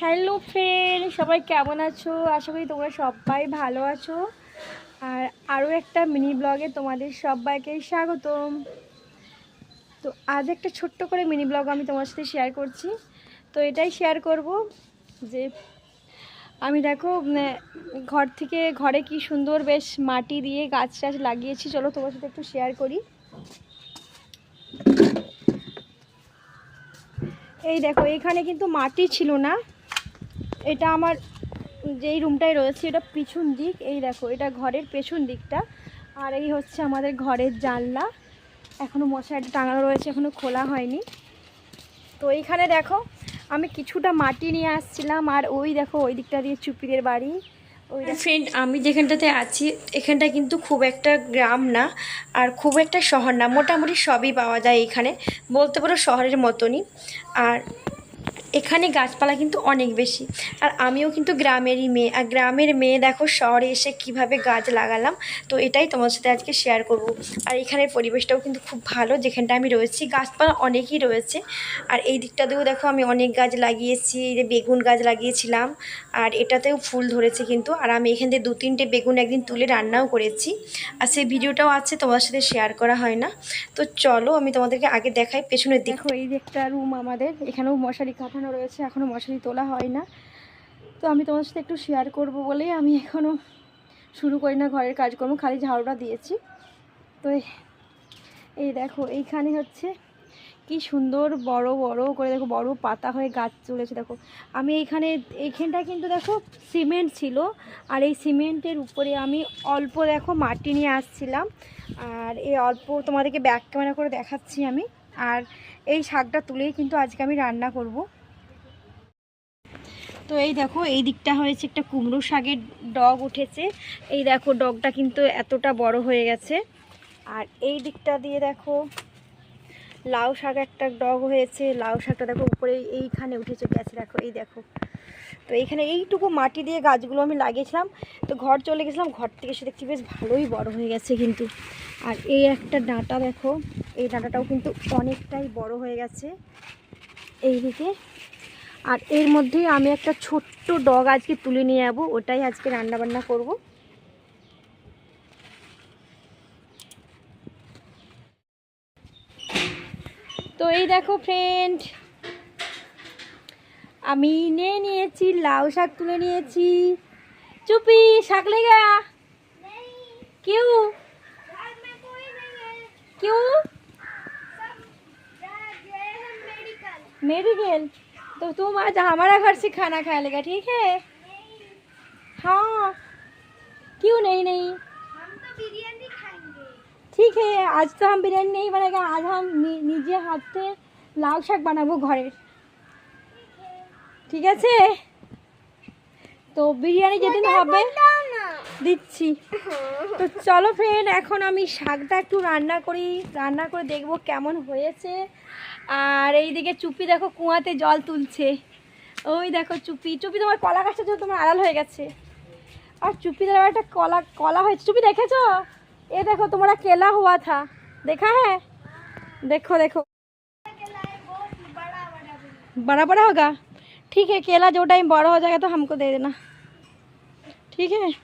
Hello friend, সবাই কেমন আছো? আশা করি তোমরা সবাই ভালো আছো। আর আরও একটা মিনি ব্লগে তোমাদের সবাইকে স্বাগতম। তো আজ একটা ছোট্ট করে মিনি ব্লগ আমি তোমার সাথে শেয়ার করছি। তো এটাই শেয়ার করব যে আমি দেখো ঘর থেকে ঘরে কি সুন্দর বেশ মাটি দিয়ে গাছ টাছ লাগিয়েছি। চলো তোমার সাথে একটু শেয়ার করি। এই দেখো, এখানে কিন্তু মাটি ছিল না। এটা আমার যেই রুমটায় রয়েছে, এটা পিছন দিক। এই দেখো, এটা ঘরের পেছন দিকটা। আর এই হচ্ছে আমাদের ঘরের জানলা। এখনও মশারিটা টাঙানো রয়েছে এখনও খোলা হয়নি। তো এইখানে দেখো, আমি কিছুটা মাটি নিয়ে আসছিলাম, আর ওই দেখো, ওই দিকটা দিয়ে চুপিদের বাড়ি। ফ্রেন্ড আমি যেখানটাতে আছি, এখানটা কিন্তু খুব একটা গ্রাম না, আর খুব একটা শহর না। মোটামুটি সবই পাওয়া যায় এখানে। বলতে পারো শহরের মতনই। আর এখানে গাছপালা কিন্তু অনেক বেশি। আর আমিও কিন্তু গ্রামেরই মেয়ে। আর গ্রামের মেয়ে দেখো শহরে এসে কীভাবে গাছ লাগালাম তো এটাই তোমার সাথে আজকে শেয়ার করব। আর এখানের পরিবেশটাও কিন্তু খুব ভালো যেখানটা আমি রয়েছি গাছপালা অনেকই রয়েছে। আর এই দিকটাতেও দেখো আমি অনেক গাছ লাগিয়েছি এই যে বেগুন গাছ লাগিয়েছিলাম আর এটাতেও ফুল ধরেছে কিন্তু। আর আমি এখান থেকে দু তিনটে বেগুন একদিন তুলে রান্নাও করেছি। আর সেই ভিডিওটাও আছে তোমার সাথে শেয়ার করা হয় না। তো চলো আমি তোমাদেরকে আগে দেখাই পেছনের দিক দেখো এই যে একটা রুম আমাদের এখানেও মশারি কাঁথানো রয়েছে এখনও মশারি তোলা হয় না। তো আমি তোমার সাথে একটু শেয়ার করব বলেই আমি এখনও শুরু করি না ঘরের কাজকর্ম, খালি ঝাড়ুটা দিয়েছি। তো এই দেখো, এইখানে হচ্ছে কি সুন্দর বড় বড় করে দেখো, বড় পাতা হয়ে গাছ চলেছে দেখো। আমি এইখানে, এইখানটা কিন্তু দেখো সিমেন্ট ছিল, আর এই সিমেন্টের উপরে আমি অল্প দেখো মাটি নিয়ে আসছিলাম। আর এই অল্প তোমাদেরকে ব্যাক ক্যামেরা করে দেখাচ্ছি আমি। আর এই শাকটা তুলেই কিন্তু আজকে আমি রান্না করব। তো এই দেখো, এই দিকটা হয়েছে একটা কুমড়ো শাকের ডগ উঠেছে। এই দেখো, ডগটা কিন্তু এতটা বড় হয়ে গেছে। আর এই দিকটা দিয়ে দেখো, লাউ শাক একটা ডগ হয়েছে। লাউ শাকটা দেখো উপরে এইখানে উঠেছে, গেছে, দেখো, এই দেখো। তো এইখানে এইটুকু মাটি দিয়ে গাছগুলো আমি লাগিয়েছিলাম। তো ঘর চলে গেছিলাম, ঘর থেকে এসে দেখছি বেশ ভালোই বড় হয়ে গেছে কিন্তু। আর এই একটা ডাঁটা দেখো, এই ডাঁটাটাও কিন্তু অনেকটাই বড় হয়ে গেছে। এইদিকে আর এর মধ্যে আমি একটা ছোট্ট ডগ আজকে তুলে নিয়ে যাব ওটাই আজকে রান্নাবান্না করব। তো এই দেখো ফ্রেন্ড আমি নিয়ে নিয়েছি লাউ শাক তুলে নিয়েছি। চুপি শাক লেগা কেউ? কেউ? মেডিকেল? तो तुम आज हमारा घर से खाना खा लेगा ठीक है हाँ क्यों नहीं नहीं हम तो बिरयानी खाएंगे ठीक है आज तो हम बिरयानी नहीं बनेगा आज हम नि- নিজে হাতে লাউ শাক বানাবো ঘরের ঠিক আছে তো বিরিয়ানি যেদিন হবে দিচ্ছি তো চলো ফ্রেন্ড এখন আমি শাকটা একটু রান্না করি রান্না করে দেখবো কেমন হয়েছে আর এইদিকে চুপি দেখো কুয়াতে জল তুলছে ওই দেখো চুপি চুপি তোমার কলা গাছটা জন্য তোমার আড়াল হয়ে গেছে আর চুপি দাঁড়া একটা কলা কলা হয়েছে চুপি দেখেছো ये देखो तुम्हारा केला हुआ था देखा है देखो देखो बड़ा बड़ा होगा ठीक है केला जो टाइम बड़ा हो जाएगा तो हमको दे देना ठीक है